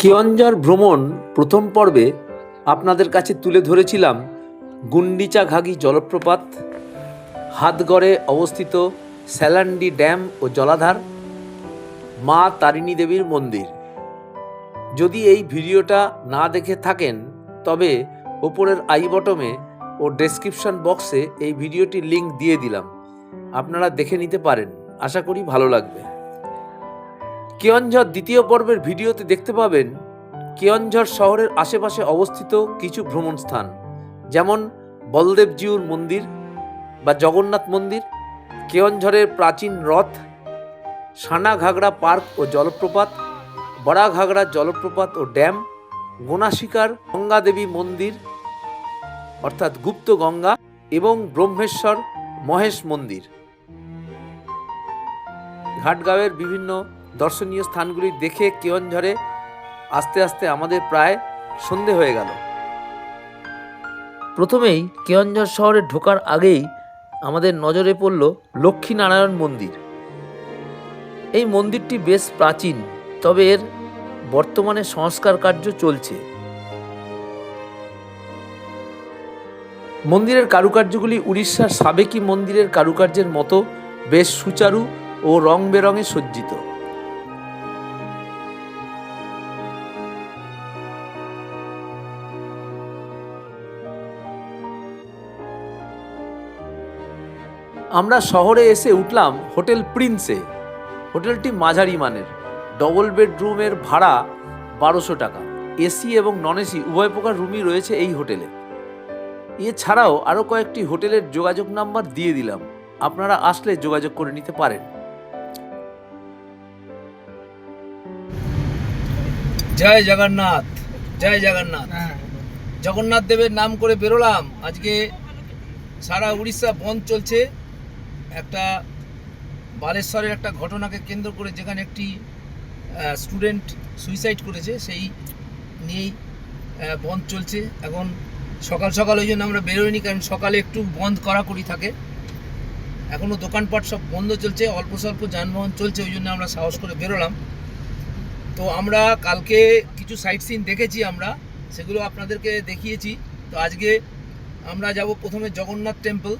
কিয়ঞ্জর ভ্রমণ প্রথম পর্বে আপনাদের কাছে তুলে ধরেছিলাম গুন্ডিচা ঘাগি জলপ্রপাত, হাতগড়ে অবস্থিত স্যালান্ডি ড্যাম ও জলাধার, মা তারিণী দেবীর মন্দির। যদি এই ভিডিওটা না দেখে থাকেন, তবে ওপরের আই বটমে ও ডেসক্রিপশন বক্সে এই ভিডিওটির লিঙ্ক দিয়ে দিলাম। আপনারা দেখে নিতে পারেন। আশা করি ভালো লাগবে। কেয়নঝড় দ্বিতীয় পর্বের ভিডিওতে দেখতে পাবেন কেয়নঝড় শহরের আশেপাশে অবস্থিত কিছু ভ্রমণ স্থান যেমন বলদেবজিউর মন্দির বা জগন্নাথ মন্দির, কেয়নঝড়ের প্রাচীন রথ সানা ঘাগড়া পার্ক ও জলপ্রপাত বড়া ঘাগড়া জলপ্রপাত ও ড্যাম, গোনাশিকার গঙ্গা দেবী মন্দির, অর্থাৎ গুপ্ত গঙ্গা এবং ব্রহ্মেশ্বর মহেশ মন্দির। ঘাটগাঁওয়ের বিভিন্ন দর্শনীয় স্থানগুলি দেখে কেয়নঝড়ে আস্তে আস্তে আমাদের প্রায় সন্ধে হয়ে গেল। প্রথমেই কেয়নঝড় শহরে ঢোকার আগেই আমাদের নজরে পড়ল লক্ষ্মীনারায়ণ মন্দির। এই মন্দিরটি বেশ প্রাচীন, তবে এর বর্তমানে সংস্কার কার্য চলছে। মন্দিরের কারুকার্যগুলি উড়িষ্যার সাবেকি মন্দিরের কারুকার্যের মতো বেশ সুচারু ও রং বেরঙে সজ্জিত। আমরা শহরে এসে উঠলাম হোটেল প্রিন্সে। হোটেলটি মাঝারি মানের। ডবল বেডরুমের ভাড়া বারোশো টাকা। এসি এবং নন এসি উভয় প্রকার রুমই রয়েছে এই হোটেলে। এছাড়াও আরও কয়েকটি হোটেলের যোগাযোগ নাম্বার দিয়ে দিলাম। আপনারা আসলে যোগাযোগ করে নিতে পারেন। জয় জগন্নাথ জয় জগন্নাথ। জগন্নাথ দেবের নাম করে বেরোলাম। আজকে সারা উড়িষ্যা বন্ধ চলছে। একটা বালেশ্বরের একটা ঘটনাকে কেন্দ্র করে যেখানে একটি স্টুডেন্ট সুইসাইড করেছে, সেই নিয়েই বন্ধ চলছে। এখন সকাল সকাল ওই জন্য আমরা বেরোইনি, কারণ সকালে একটু বন্ধ কড়াকড়ি থাকে। এখনও দোকানপাট সব বন্ধ চলছে, অল্প স্বল্প যানবাহন চলছে, ওই জন্য আমরা সাহস করে বেরোলাম। তো আমরা কালকে কিছু সাইট সিন দেখেছি আমরা, সেগুলো আপনাদেরকে দেখিয়েছি। তো আজকে আমরা যাব প্রথমে জগন্নাথ টেম্পল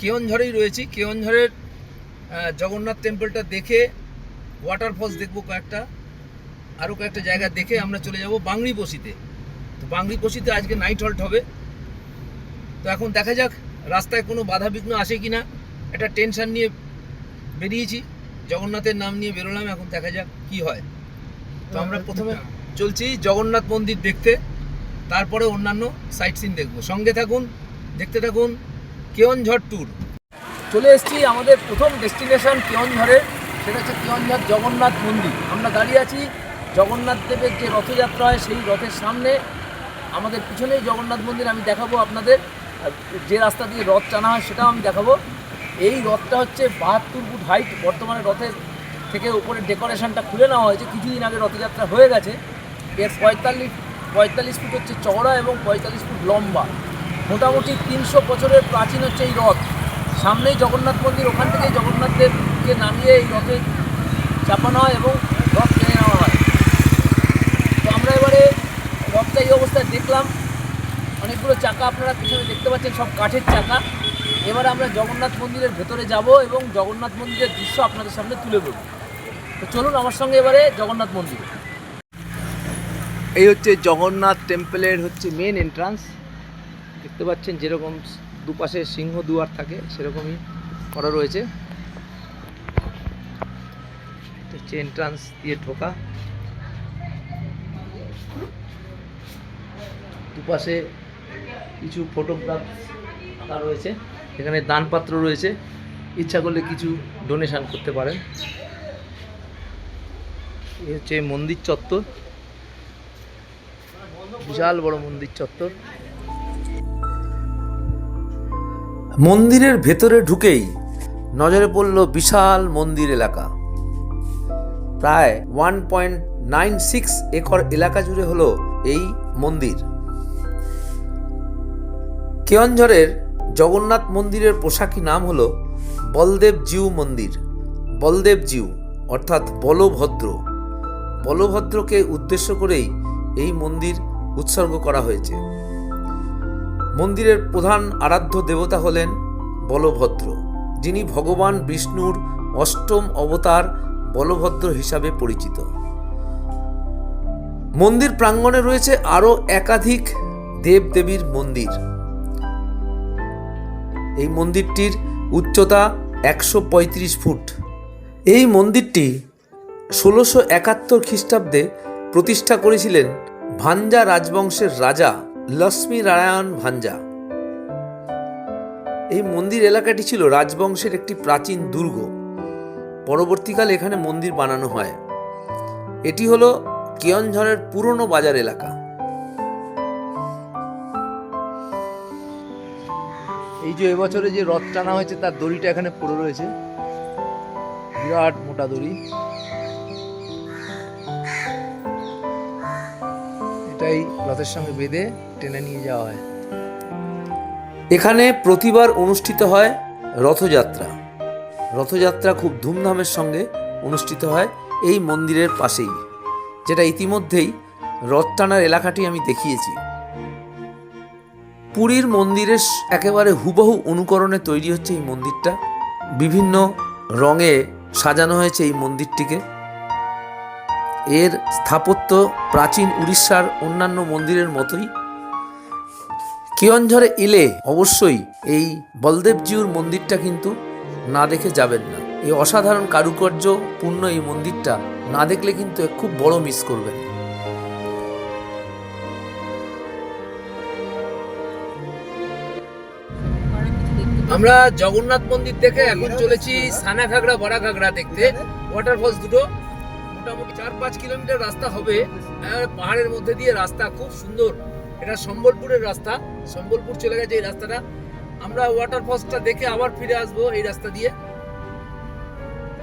কেওনঝড়েই রয়েছি। কেওনঝড়ের জগন্নাথ টেম্পলটা দেখে ওয়াটারফলস দেখব কয়েকটা আরও কয়েকটা জায়গা দেখে আমরা চলে যাব বাংরি বসিতে। তো বাংরি বসিতে আজকে নাইট হল্ট হবে। তো এখন দেখা যাক, রাস্তায় কোনো বাধা বিঘ্ন আসে কি না একটা টেনশন নিয়ে বেরিয়েছি। জগন্নাথের নাম নিয়ে বেরোলাম, এখন দেখা যাক কি হয়। তো আমরা প্রথমে চলছি জগন্নাথ মন্দির দেখতে, তারপরে অন্যান্য সাইট সিন দেখব। সঙ্গে থাকুন, দেখতে থাকুন কেওনঝড় ট্যুর চলে এসেছি আমাদের প্রথম ডেস্টিনেশন কেওনঝড়ের সেটা হচ্ছে কেওনঝড় জগন্নাথ মন্দির। আমরা দাঁড়িয়ে আছি জগন্নাথ দেবের যে রথযাত্রা হয়, সেই রথের সামনে। আমাদের পিছনেই জগন্নাথ মন্দির, আমি দেখাবো আপনাদের। যে রাস্তা দিয়ে রথ টানা হয়, সেটাও আমি দেখাবো। এই রথটা হচ্ছে বাহাত্তর ফুট হাইট বর্তমানে রথের থেকে উপরে ডেকোরেশনটা খুলে নেওয়া হয়েছে। কিছুদিন আগে রথযাত্রা হয়ে গেছে। এর পঁয়তাল্লিশ পঁয়তাল্লিশ ফুট হচ্ছে চওড়া এবং পঁয়তাল্লিশ ফুট লম্বা। মোটামুটি তিনশো বছরের প্রাচীন হচ্ছে এই রথ। সামনেই জগন্নাথ মন্দির, ওখান থেকেই জগন্নাথ দেবকে নামিয়ে এই রথে চাপানো হয় এবং রথ টেনে নেওয়া হয়। তো আমরা এবারে রথটা এই অবস্থায় দেখলাম। অনেকগুলো চাকা আপনারা পিছনে দেখতে পাচ্ছেন, সব কাঠের চাকা। এবারে আমরা জগন্নাথ মন্দিরের ভেতরে যাব এবং জগন্নাথ মন্দিরের দৃশ্য আপনাদের সামনে তুলে ধরব। তো চলুন আমার সঙ্গে এবারে জগন্নাথ মন্দির। এই হচ্ছে জগন্নাথ টেম্পলের হচ্ছে মেন এন্ট্রান্স দেখতে পাচ্ছেন যেরকম দুপাশে সিংহ দুয়ার থাকে, সেরকমই করা রয়েছে। এন্ট্রান্স দিয়ে ঢোকা। দুপাশে কিছু ফটোগ্রাফ আঁকা রয়েছে। এখানে দানপাত্র রয়েছে। ইচ্ছা করলে কিছু ডোনেশন করতে পারেন। এই হচ্ছে মন্দির চত্বর। বিশাল বড় মন্দির চত্বর। মন্দিরের ভেতরে ঢুকেই নজরে পড়ল বিশাল মন্দির এলাকা। প্রায় one point nine six acre এলাকা জুড়ে হলো এই মন্দির। কেওনঝড়ের জগন্নাথ মন্দিরের পোশাকি নাম হলো বলদেব জিউ মন্দির। বলদেব জিউ, অর্থাৎ বলভদ্র। বলভদ্রকে উদ্দেশ্য করেই এই মন্দির উৎসর্গ করা হয়েছে। মন্দিরের প্রধান আরাধ্য দেবতা হলেন বলভদ্র, যিনি ভগবান বিষ্ণুর অষ্টম অবতার বলভদ্র হিসাবে পরিচিত। মন্দির প্রাঙ্গণে রয়েছে আরও একাধিক দেবদেবীর মন্দির। এই মন্দিরটির উচ্চতা একশো পঁয়ত্রিশ ফুট। এই মন্দিরটি ষোলোশো একাত্তর খ্রিস্টাব্দে প্রতিষ্ঠা করেছিলেন ভাঞ্জা রাজবংশের রাজা লক্ষ্মী নারায়ণ ভাঞ্জা। এই মন্দির এলাকাটি ছিল রাজবংশের একটি প্রাচীন দুর্গ। পরবর্তীকালে এখানে মন্দির বানানো হয়। এটি হলো কেয়নঝড়ের পুরনো বাজার এলাকা। এই যে এবছরে যে রথ টানা হয়েছে, তার দড়িটা এখানে পড়ে রয়েছে। বিরাট মোটা দড়ি। এটাই রথের সঙ্গে বেঁধে টেনে নিয়ে যাওয়া হয়। এখানে প্রতিবার অনুষ্ঠিত হয় রথযাত্রা। রথযাত্রা খুব ধুমধামের সঙ্গে অনুষ্ঠিত হয় এই মন্দিরের পাশেই, যেটা ইতিমধ্যেই রথ টানার এলাকাটি আমি দেখিয়েছি। পুরীর মন্দিরের একেবারে হুবহু অনুকরণে তৈরি হচ্ছে এই মন্দিরটা। বিভিন্ন রঙে সাজানো হয়েছে এই মন্দিরটিকে। এর স্থাপত্য প্রাচীন উড়িষ্যার অন্যান্য মন্দিরের মতোই। কেয়নঝড়ে এলে অবশ্যই এই বলদেবজিউর মন্দিরটা কিন্তু না দেখে যাবেন না। এই অসাধারণ কারুকার্য পূর্ণ এই মন্দিরটা না দেখলে কিন্তু খুব বড় মিস করবেন। আমরা জগন্নাথ মন্দির দেখে এখন চলেছি সানা ঘাগড়া বড়া ঘাগড়া দেখতে। ওয়াটারফলস দুটো। মোটামুটি চার পাঁচ কিলোমিটার রাস্তা হবে। পাহাড়ের মধ্যে দিয়ে রাস্তা খুব সুন্দর। এটা সম্বলপুরের রাস্তা। সম্বলপুর চলে গেছে এই রাস্তাটা। আমরা ওয়াটারফলসটা দেখে আবার ফিরে আসব এই রাস্তা দিয়ে।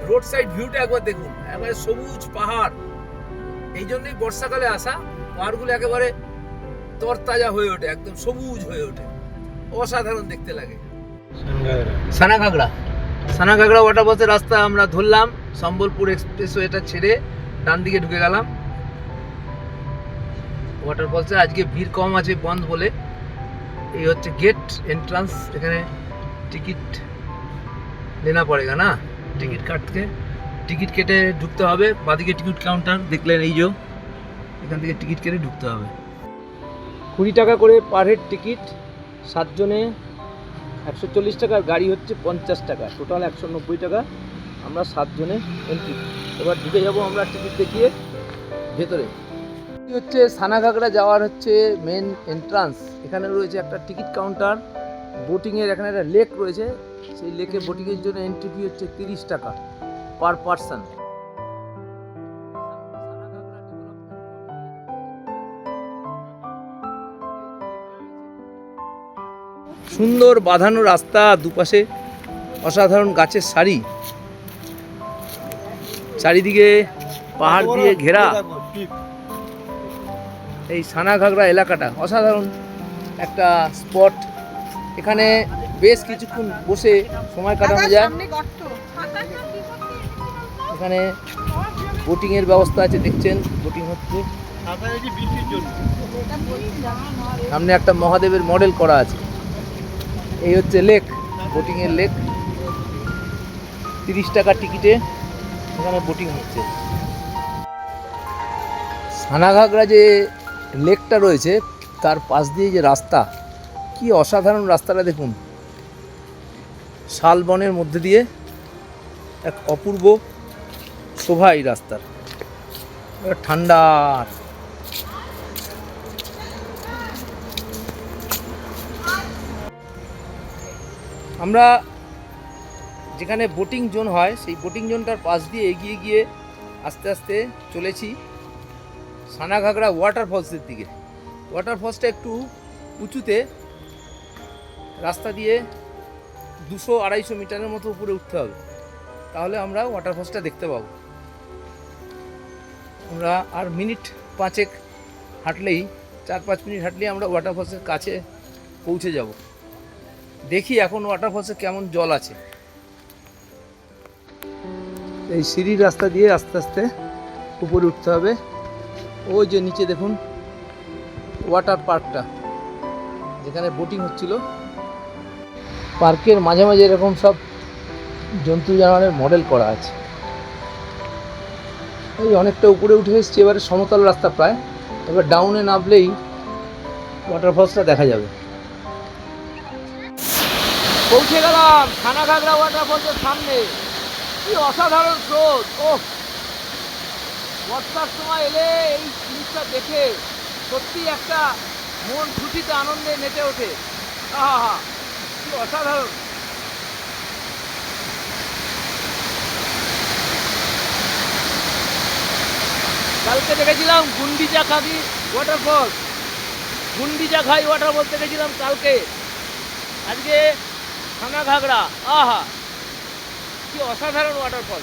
রোড সাইড ভিউটা একবার দেখুন। একেবারে সবুজ পাহাড়। এই জন্যই বর্ষাকালে আসা। পাহাড়গুলো একেবারে তরতাজা হয়ে ওঠে একদম সবুজ হয়ে ওঠে। অসাধারণ দেখতে লাগে। সানা ঘাগড়া সানা ঘাগড়া ওয়াটারফলসের রাস্তা আমরা ধরলাম। সম্বলপুর এক্সপ্রেস এটা ছেড়ে ডান দিকে ঢুকে গেলাম। ওয়াটারফলসে আজকে ভিড় কম আছে বন্ধ বলে। এই হচ্ছে গেট এন্ট্রান্স এখানে টিকিট লেনা পড়েগা না? টিকিট কাটতে। টিকিট কেটে ঢুকতে হবে। বাদিকে টিকিট কাউন্টার দেখলেন এই যে। এখান থেকে টিকিট কেটে ঢুকতে হবে। কুড়ি টাকা করে পার হেড টিকিট সাতজনে একশো চল্লিশ টাকার গাড়ি হচ্ছে পঞ্চাশ টাকা। টোটাল একশো নব্বই টাকা। আমরা সাতজনে এন্ট্রি এবার ঢুকে যাব আমরা টিকিট দেখিয়ে ভেতরে। হচ্ছে সানাঘাগড়া যাওয়ার হচ্ছে মেন এন্ট্রান্স এখানে রয়েছে একটা টিকিট কাউন্টার বোটিংয়ের এখানে একটা লেক রয়েছে। সেই লেকে বোটিংয়ের জন্য এন্ট্রি ফি হচ্ছে তিরিশ টাকা পার পারসন সুন্দর বাঁধানো রাস্তা দুপাশে অসাধারণ গাছের সারি। চারিদিকে পাহাড় দিয়ে ঘেরা। এই সানাঘাগড়া এলাকাটা অসাধারণ একটা স্পট। এখানে বেশ কিছুক্ষণ বসে সময় কাটানো যায়। এখানে বোটিংয়ের ব্যবস্থা আছে দেখছেন? বোটিং হচ্ছে। সামনে একটা মহাদেবের মডেল করা আছে। এই হচ্ছে লেক, বোটিংয়ের লেক। তিরিশ টাকা টিকিটে এখানে বোটিং হচ্ছে। সানাঘাগড়া যে লেকটা রয়েছে, তার পাশ দিয়ে যে রাস্তা, কি অসাধারণ রাস্তাটা দেখুন। শালবনের মধ্যে দিয়ে এক অপূর্ব শোভা এই রাস্তার। ঠান্ডা আমরা যেখানে বোটিং জোন হয়, সেই বোটিং জোনটার পাশ দিয়ে এগিয়ে গিয়ে আস্তে আস্তে চলেছি সানাঘাগড়া ওয়াটারফলসের দিকে। ওয়াটারফলসটা একটু উঁচুতে রাস্তা দিয়ে দুশো আড়াইশো মিটারের মতো উপরে উঠতে হবে। তাহলে আমরা ওয়াটারফলসটা দেখতে পাবো। আমরা আর মিনিট পাঁচেক হাঁটলেই, চার পাঁচ মিনিট হাঁটলেই আমরা ওয়াটারফলসের কাছে পৌঁছে যাব। দেখি এখন ওয়াটারফলসে কেমন জল আছে। এই সিঁড়ির রাস্তা দিয়ে আস্তে আস্তে উপরে উঠতে হবে। ওই যে নিচে দেখুন ওয়াটার পার্কটা যেখানে বোটিং হচ্ছিল। পার্কের মাঝে মাঝে এরকম সব জন্তু জানোয়ারের মডেল করা আছে। এই অনেকটা উপরে উঠে এসেছি, এবারে সমতল রাস্তা প্রায়। এবার ডাউনে নামলেই ওয়াটারফলসটা দেখা যাবে। পৌঁছে গেলাম। খানাঘাগড়া ওয়াটারফলসের সামনে। কি অসাধারণ স্রোত। ও বর্ষার সময় এলে এই জিনিসটা দেখে সত্যি একটা মন খুশিতে আনন্দে মেতে ওঠে। আহা কি অসাধারণ। কালকে দেখেছিলাম গুন্ডিচা খাদি ওয়াটারফল গুন্ডিচা খাই ওয়াটারফল দেখেছিলাম কালকে। আজকে খানা ঘাগড়া, আহা! কি অসাধারণ ওয়াটারফল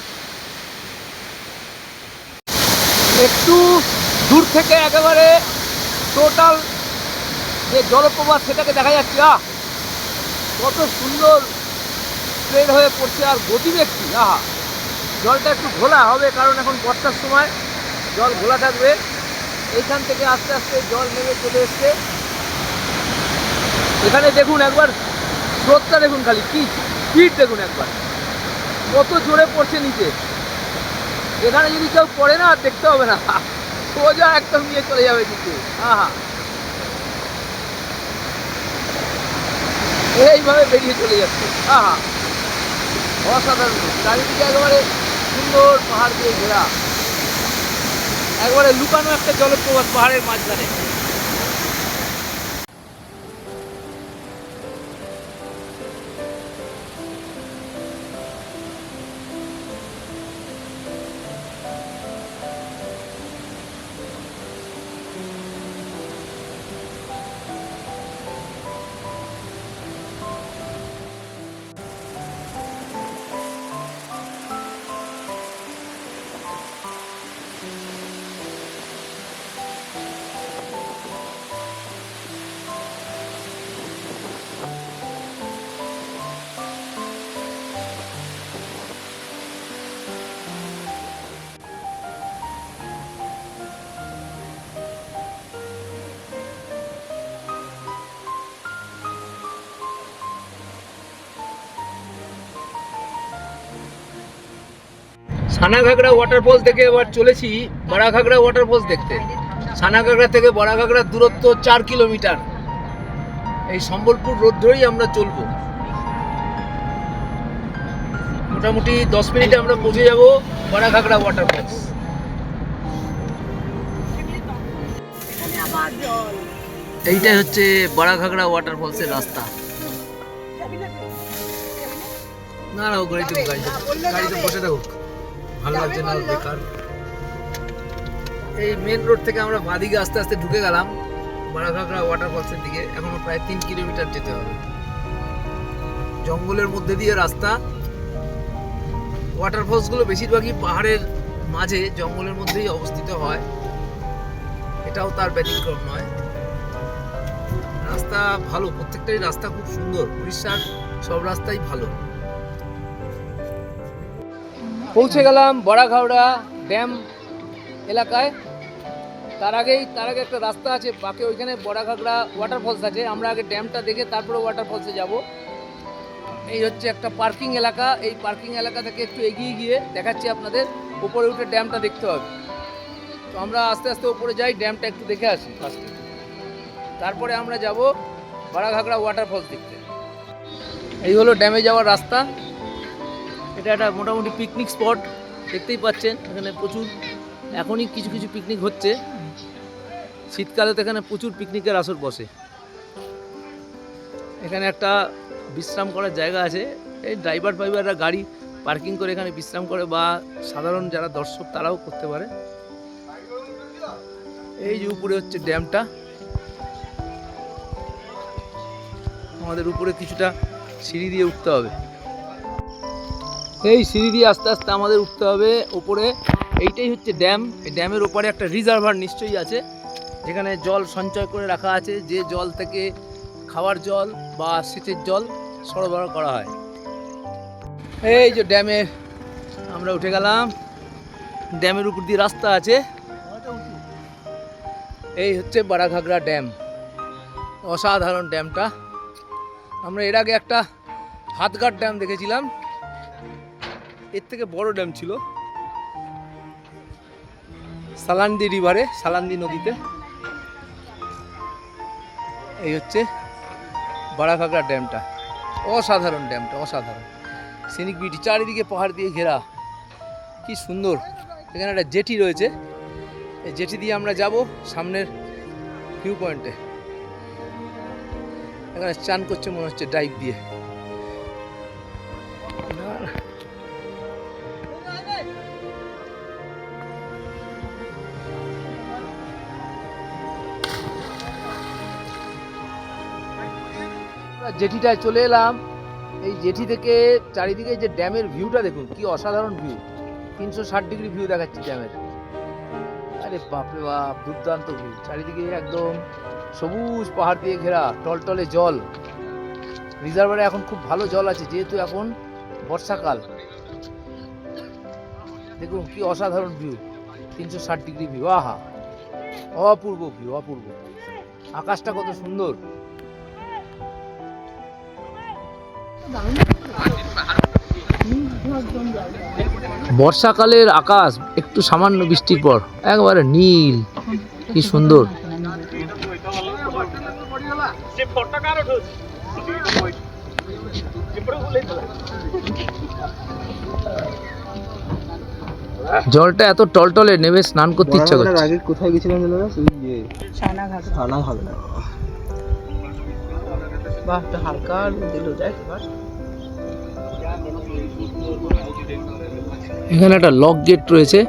একটু দূর থেকে একেবারে টোটাল যে জলপ্রপাত সেটাকে দেখা যাচ্ছে, আহ! কত সুন্দর স্প্রেড হয়ে পড়ছে আর গতিবেগ কি, আহা! জলটা একটু ঘোলা হবে, কারণ এখন বর্ষার সময় জল ঘোলা থাকবে। এইখান থেকে আস্তে আস্তে জল নেমে চলে এসছে। এখানে দেখুন একবার স্রোতটা দেখুন খালি, কি স্পিড দেখুন একবার। কত জোরে পড়ছে নিচে। এখানে যদি কেউ পড়ে না দেখতে হবে না। সোজা একদম নিয়ে চলে যাবে নিচে। আহা। এইভাবে বেরিয়ে চলে যাচ্ছে। আহা। অসাধারণ। চারিদিকে একেবারে সুন্দর পাহাড় দিয়ে ঘেরা। একবারে লুকানো একটা জলপ্রপাত পাহাড়ের মাঝখানে। সানাঘাগড়া ওয়াটারফলস থেকে এবার চলেছি বড়াঘাগড়া ওয়াটারফলস দেখতে। সানাঘাগড়া থেকে বড়াঘাগড়ার দূরত্ব চার কিলোমিটার। এই সম্বলপুর রোড ধরেই আমরা চলবো। মোটামুটি দশ মিনিটে আমরা পৌঁছে যাব বড়াঘাগড়া ওয়াটারফলস এইটাই হচ্ছে বড়াঘাগড়া ওয়াটারফলসের রাস্তা। না না গাড়িতে গাড়িতে গাড়িতে বসে থাকুক। ভালো লাগছে না বেকার। এই মেন রোড থেকে আমরা বাদিকে আস্তে আস্তে ঢুকে গেলাম বারাঘাগড়া ওয়াটারফলসের দিকে। এখনও প্রায় তিন কিলোমিটার যেতে হবে। জঙ্গলের মধ্যে দিয়ে রাস্তা। ওয়াটারফলসগুলো বেশিরভাগই পাহাড়ের মাঝে জঙ্গলের মধ্যেই অবস্থিত হয়। এটাও তার ব্যতিক্রম নয়। রাস্তা ভালো প্রত্যেকটাই রাস্তা খুব সুন্দর উড়িষ্যার সব রাস্তাই ভালো। পৌঁছে গেলাম বড়াঘাওড়া ড্যাম এলাকায়। তার আগেই, তার আগে একটা রাস্তা আছে, বাকি ওইখানে বড়াঘাগড়া ওয়াটারফলস আছে। আমরা আগে ড্যামটা দেখে তারপরে ওয়াটারফলসে যাব। এই হচ্ছে একটা পার্কিং এলাকা। এই পার্কিং এলাকা থেকে একটু এগিয়ে গিয়ে দেখাচ্ছি আপনাদের। উপরে উঠে ড্যামটা দেখতে হবে। তো আমরা আস্তে আস্তে উপরে যাই, ড্যামটা একটু দেখে আসি ফার্স্টে তারপরে আমরা যাব বড়াঘাগড়া ওয়াটারফলস দেখতে। এই হলো ড্যামে যাওয়ার রাস্তা। এটা একটা মোটামুটি পিকনিক স্পট দেখতেই পাচ্ছেন, এখানে প্রচুর, এখনই কিছু কিছু পিকনিক হচ্ছে। শীতকালে তো এখানে প্রচুর পিকনিকের আসর বসে। এখানে একটা বিশ্রাম করার জায়গা আছে। এই ড্রাইভার ফাইভাররা গাড়ি পার্কিং করে এখানে বিশ্রাম করে বা সাধারণ যারা দর্শক তারাও করতে পারে। এই যে উপরে হচ্ছে ড্যামটা। আমাদের উপরে কিছুটা সিঁড়ি দিয়ে উঠতে হবে। এই সিঁড়ি দিয়ে আস্তে আস্তে আমাদের উঠতে হবে ওপরে এইটাই হচ্ছে ড্যাম। এই ড্যামের ওপরে একটা রিজার্ভার নিশ্চয়ই আছে, যেখানে জল সঞ্চয় করে রাখা আছে। যে জল থেকে খাওয়ার জল বা সেচের জল সরবরাহ করা হয়। এই যে ড্যামে আমরা উঠে গেলাম। ড্যামের উপর দিয়ে রাস্তা আছে। এই হচ্ছে বারাঘাগরা ড্যাম। অসাধারণ ড্যামটা। আমরা এর আগে একটা হাতঘাট ড্যাম দেখেছিলাম। এর থেকে বড় ড্যাম ছিল। সালান্দি রিভারে, সালান্দি নদীতে। এই হচ্ছে বারাঘাগরা ড্যামটা। অসাধারণ ড্যামটা, অসাধারণ। সিনিক বিউটি চারিদিকে পাহাড় দিয়ে ঘেরা। কি সুন্দর। এখানে একটা জেটি রয়েছে। এই জেটি দিয়ে আমরা যাব সামনের ভিউ পয়েন্টে এখানে চান করছে মনে হচ্ছে ডাইভ দিয়ে। জেটিটায় চলে এলাম। এই জেটি থেকে চারিদিকে যে ড্যামের ভিউটা দেখুন, কি অসাধারণ ভিউ। তিনশো ষাট ডিগ্রি ভিউ দেখাচ্ছে ড্যামের। আরে বাপরে বাপ, দুর্দান্ত ভিউ। চারিদিকে একদম সবুজ পাহাড় দিয়ে ঘেরা, টলটলে জল। রিজার্ভারে এখন খুব ভালো জল আছে, যেহেতু এখন বর্ষাকাল। দেখুন কি অসাধারণ ভিউ, তিনশো ষাট ডিগ্রি ভিউ। আহা, অপূর্ব ভিউ, অপূর্ব আকাশটা কত সুন্দর। বর্ষাকালের আকাশ একটু সামান্য বৃষ্টির পর একবারে নীল। কি সুন্দর। জলটা এত টলটলে নেমে স্নান করতে ইচ্ছা করছে। আগে কোথায় গেছিলাম একটা হালকা দিল যায় এবার। এখানে একটা লক গেট রয়েছে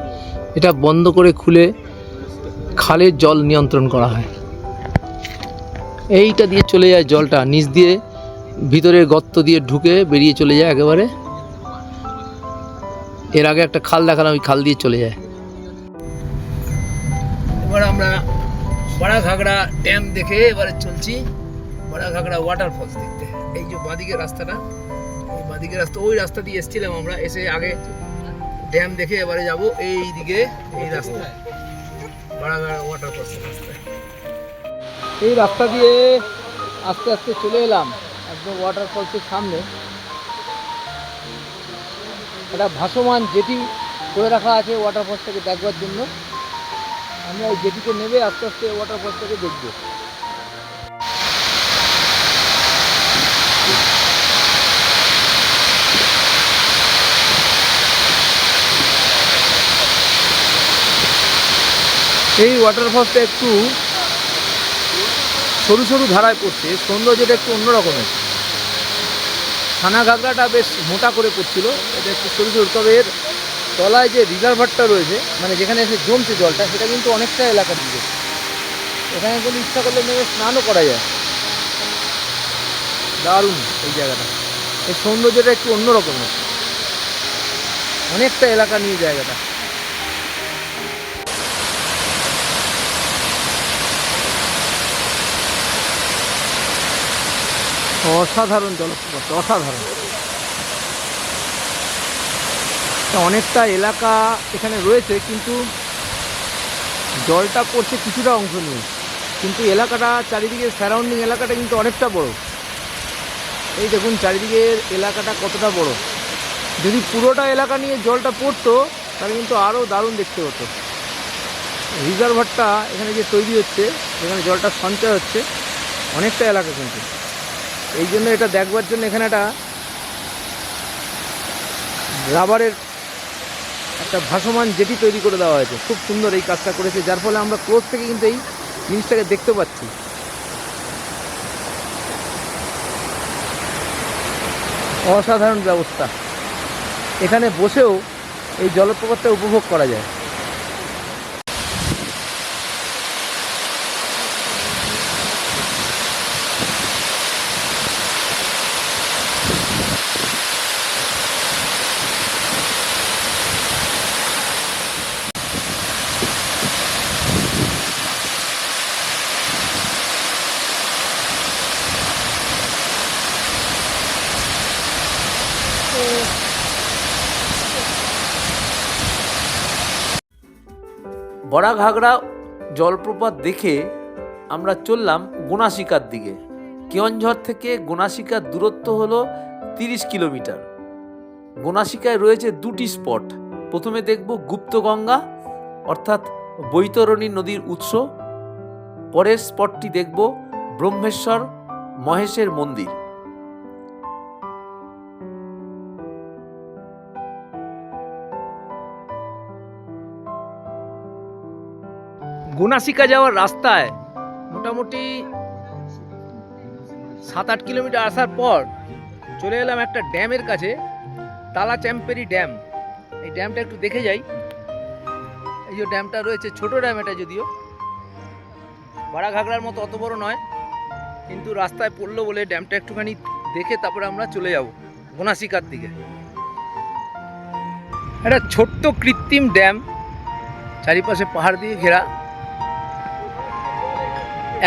এটা বন্ধ করে খুলে খালের জল নিয়ন্ত্রণ করা হয়। এইটা দিয়ে চলে যায় জলটা নিচ দিয়ে ভিতরে গর্ত দিয়ে ঢুকে বেরিয়ে চলে যায় একেবারে। এর আগে একটা খাল দেখালাম ওই খাল দিয়ে চলে যায়। এবার আমরা বড়া ঘাগড়া ড্যাম দেখে এবারে চলছি। বড়া ঘাগড়া ওয়াটারফলস দেখতে। এই যে বাঁদিকে রাস্তাটা, এই বাঁদিকে রাস্তা, ওই রাস্তা দিয়ে এসেছিলাম আমরা, এসে আগে ড্যাম দেখে এবারে যাব এই দিকে এই রাস্তা বাড়াগাড়া ওয়াটারফলস রাস্তায়। এই রাস্তা দিয়ে আস্তে আস্তে চলে এলাম, একদম ওয়াটারফলসের সামনে। একটা ভাসমান জেটি করে রাখা আছে ওয়াটারফলসটাকে দেখবার জন্য। আমরা এই জেটিতে নেবে, আস্তে আস্তে ওয়াটারফলসটাকে দেখব। এই ওয়াটারফলসটা একটু সরু সরু ধারায় পড়ছে সৌন্দর্যটা একটু অন্যরকমের। ছানা ঘাগরাটা বেশ মোটা করে পড়ছিল, এটা একটু সরু সরু, তবে এর তলায় যে রিজার্ভারটা রয়েছে মানে যেখানে এসে জমছে জলটা, সেটা কিন্তু অনেকটা এলাকার দিকে এখানে কিন্তু ইচ্ছা করলে নেমে স্নানও করা যায়। দারুণ এই জায়গাটা। এই সৌন্দর্যটা একটু অন্যরকমের। অনেকটা এলাকা নিয়ে জায়গাটা। অসাধারণ জলপ্রপাত অসাধারণ। অনেকটা এলাকা এখানে রয়েছে, কিন্তু জলটা পড়ছে কিছুটা অংশ নিয়ে। কিন্তু এলাকাটা চারিদিকে সারাউন্ডিং এলাকাটা কিন্তু অনেকটা বড়। এই দেখুন চারিদিকের এলাকাটা কতটা বড়। যদি পুরোটা এলাকা নিয়ে জলটা পড়তো, তাহলে কিন্তু আরও দারুণ দেখতে হতো। রিজার্ভারটা এখানে যে তৈরি হচ্ছে, যেখানে জলটা সঞ্চয় হচ্ছে, অনেকটা এলাকা কিন্তু। এই জন্য এটা দেখবার জন্য এখানে একটা রাবারের একটা ভাসমান জেটি তৈরি করে দেওয়া হয়েছে। খুব সুন্দর এই কাজটা করেছে, যার ফলে আমরা ক্লোজ থেকে কিন্তু এই জিনিসটাকে দেখতে পাচ্ছি। অসাধারণ ব্যবস্থা। এখানে বসেও এই জলপ্রপাতটা উপভোগ করা যায়। বড়া ঘাগড়া জলপ্রপাত দেখে আমরা চললাম গোনাশিকার দিকে। কেওনঝড় থেকে গোনাশিকার দূরত্ব হলো তিরিশ কিলোমিটার। গোনাশিকায় রয়েছে দুটি স্পট। প্রথমে দেখব গুপ্তগঙ্গা অর্থাৎ বৈতরণী নদীর উৎস। পরের স্পটটি দেখব ব্রহ্মেশ্বর মহেশের মন্দির। গুনাসিকা যাওয়ার রাস্তায় মোটামুটি সাত আট কিলোমিটার আসার পর চলে এলাম একটা ড্যামের কাছে, তালা চ্যাম্পেরি ড্যাম। এই ড্যামটা একটু দেখে যাই। এই যে ড্যামটা রয়েছে, ছোট ড্যাম এটা যদিও। বাড়া ঘাগড়ার মতো অত বড় নয়, কিন্তু রাস্তায় পড়ল বলে ড্যামটা একটুখানি দেখে তারপরে আমরা চলে যাব গোনাসিকার দিকে। একটা ছোট্ট কৃত্রিম ড্যাম, চারিপাশে পাহাড় দিয়ে ঘেরা।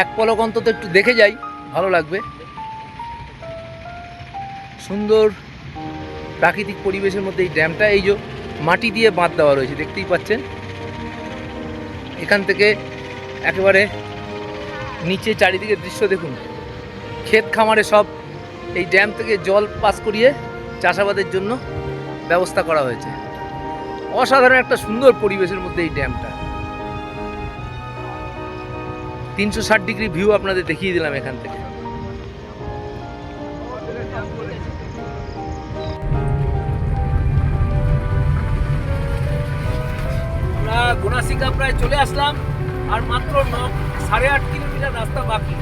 এক পলক অন্তত একটু দেখে যাই, ভালো লাগবে। সুন্দর প্রাকৃতিক পরিবেশের মধ্যে এই ড্যামটা, এই যে মাটি দিয়ে বাঁধ দেওয়া রয়েছে, দেখতেই পাচ্ছেন? এখান থেকে একেবারে নিচে চারিদিকে দৃশ্য দেখুন। ক্ষেত খামারে সব এই ড্যাম থেকে জল পাস করিয়ে চাষাবাদের জন্য ব্যবস্থা করা হয়েছে। অসাধারণ একটা সুন্দর পরিবেশের মধ্যে এই ড্যামটা। তিনশো ষাট ডিগ্রি ভিউ আপনাদের দেখিয়ে দিলাম এখান থেকে। আমরা গোনাসিকা প্রায় চলে আসলাম আর মাত্র ন সাড়ে আট কিলোমিটার রাস্তা বাকি।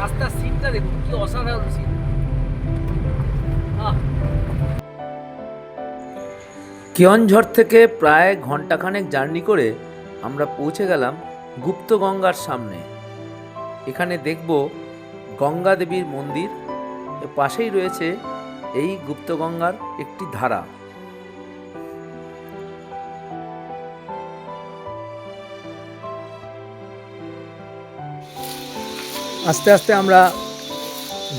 রাস্তার সিনটা দেখুন কি অসাধারণ সিন আহ। কেওনঝড় থেকে প্রায় ঘন্টাখানেক জার্নি করে আমরা পৌঁছে গেলাম গুপ্তগঙ্গার সামনে। এখানে দেখব গঙ্গা দেবীর মন্দির পাশেই রয়েছে এই গুপ্তগঙ্গার একটি ধারা। আস্তে আস্তে আমরা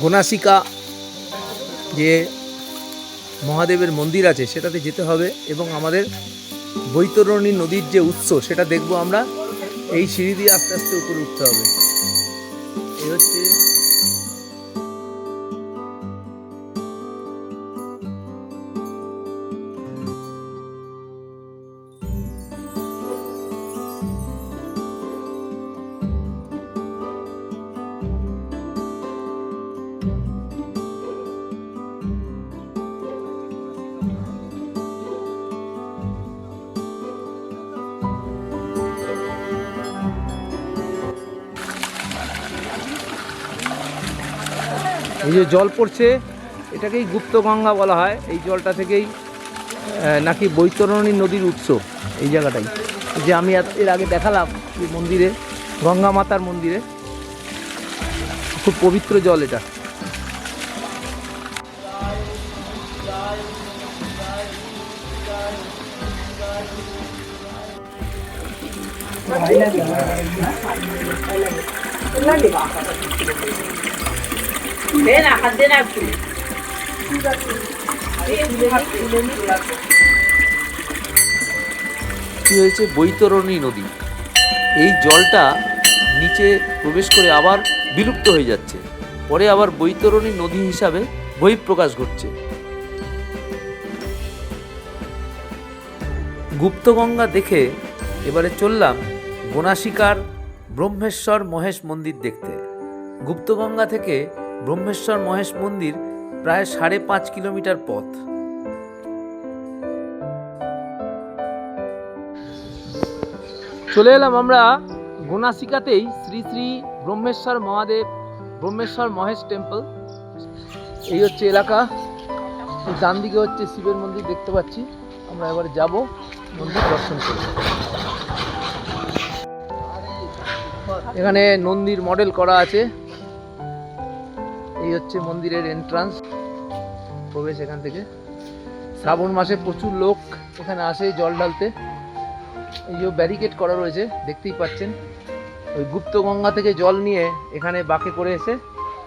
গোনাসিকা যে মহাদেবের মন্দির আছে, সেটাতে যেতে হবে এবং আমাদের বৈতরণী নদীর যে উৎস, সেটা দেখব আমরা। এই সিঁড়ি দিয়ে আস্তে আস্তে উপরে উঠতে হবে। এই হচ্ছে এই যে জল পড়ছে, এটাকেই গুপ্তগঙ্গা বলা হয়। এই জলটা থেকেই নাকি বৈতরণী নদীর উৎস এই জায়গাটাই। যে আমি এর আগে দেখালাম মন্দিরে, গঙ্গা মাতার মন্দিরে। খুব পবিত্র জল এটা। কি হয়েছে? বৈতরণী নদী। এই জলটা নিচে প্রবেশ করে আবার বিলুপ্ত হয়ে যাচ্ছে। পরে আবার বৈতরণী নদী হিসাবে বহিঃপ্রকাশ ঘটছে। গুপ্তগঙ্গা দেখে এবারে চললাম গোনাশিকার ব্রহ্মেশ্বর মহেশ মন্দির দেখতে। গুপ্তগঙ্গা থেকে ব্রহ্মেশ্বর মহেশ মন্দির প্রায় সাড়ে পাঁচ কিলোমিটার পথ। চলে এলাম আমরা গোনাসিকাতেই শ্রী শ্রী ব্রহ্মেশ্বর মহাদেব, ব্রহ্মেশ্বর মহেশ টেম্পল। এই হচ্ছে এলাকা। ডান দিকে হচ্ছে শিবের মন্দির দেখতে পাচ্ছি। আমরা এবার যাব মন্দির দর্শন করব এখানে নন্দীর মডেল করা আছে। এই হচ্ছে মন্দিরের এন্ট্রান্স প্রবেশ এখান থেকে। শ্রাবণ মাসে প্রচুর লোক এখানে আসে জল ঢালতে। এই যে ব্যারিকেড করা রয়েছে, দেখতেই পাচ্ছেন। ওই গুপ্ত গঙ্গা থেকে জল নিয়ে এখানে বাঁকে করে এসে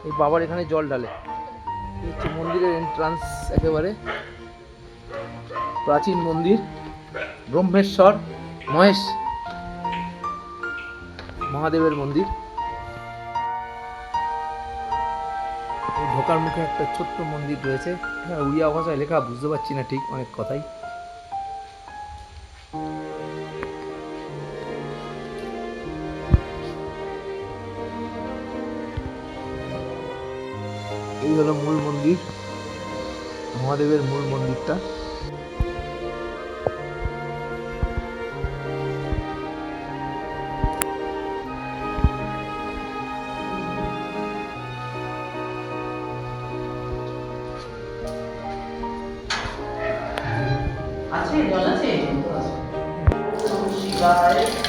এই বাবার এখানে জল ঢালে। হচ্ছে মন্দিরের এন্ট্রান্স একেবারে। প্রাচীন মন্দির, ব্রহ্মেশ্বর, মহেশ। মহাদেবের মন্দির। ঢোকার মুখে একটা ছোট্ট মন্দির রয়েছে। হ্যাঁ উড়িয়া ভাষায় লেখা, বুঝতে পারছি না ঠিক অনেক কথাই। এই হলো মূল মন্দির, মহাদেবের মূল মন্দিরটা।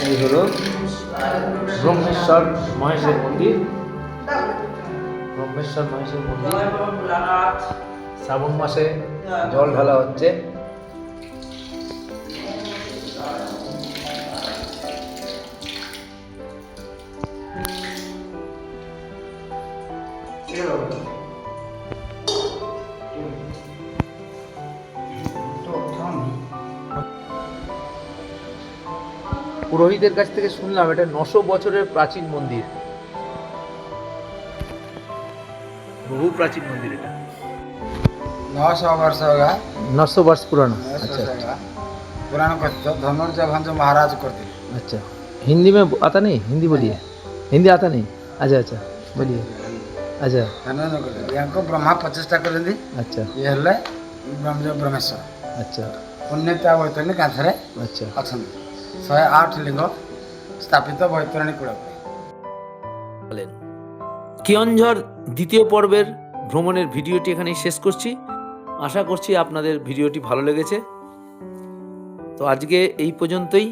এই হলো ব্রহ্মেশ্বর মহেশের মন্দির। ব্রহ্মেশ্বর মহেশের মন্দির। শ্রাবণ মাসে জল ঢালা হচ্ছে। পুরোহিতের কাছ থেকে শুনলাম এটা নশো বছরের প্রাচীন মন্দির বহু প্রাচীন মন্দির এটা नौ वर्ष होगा नौ वर्ष पुराना अच्छा पुराना करते धनुर जब हम जो महाराज करते अच्छा हिंदी में आता नहीं हिंदी बोलिए हिंदी आता नहीं अच्छा अच्छा बोलिए अच्छा हमको ब्रह्मा प्रतिष्ठा कर दी अच्छा ये हेले ब्रह्म ब्रह्मेश्वर अच्छा पुण्यता होते कांथरे अच्छा अच्छा ଶହେ ଆଠ ଲିଙ୍ଗ ସ୍ଥାପିତ ବୈତରଣୀ କୂଳରେ বলেন কিয়ঞ্ঝড় দ্বিতীয় পর্বের ভ্রমণের ভিডিওটি এখানেই শেষ করছি আশা করছি আপনাদের ভিডিওটি ভালো লেগেছে তো আজকে এই পর্যন্তই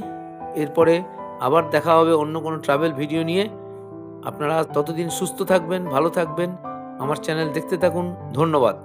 এরপরে আবার দেখা হবে অন্য কোনো ট্রাভেল ভিডিও নিয়ে আপনারা ততদিন সুস্থ থাকবেন ভালো থাকবেন আমার চ্যানেল দেখতে থাকুন ধন্যবাদ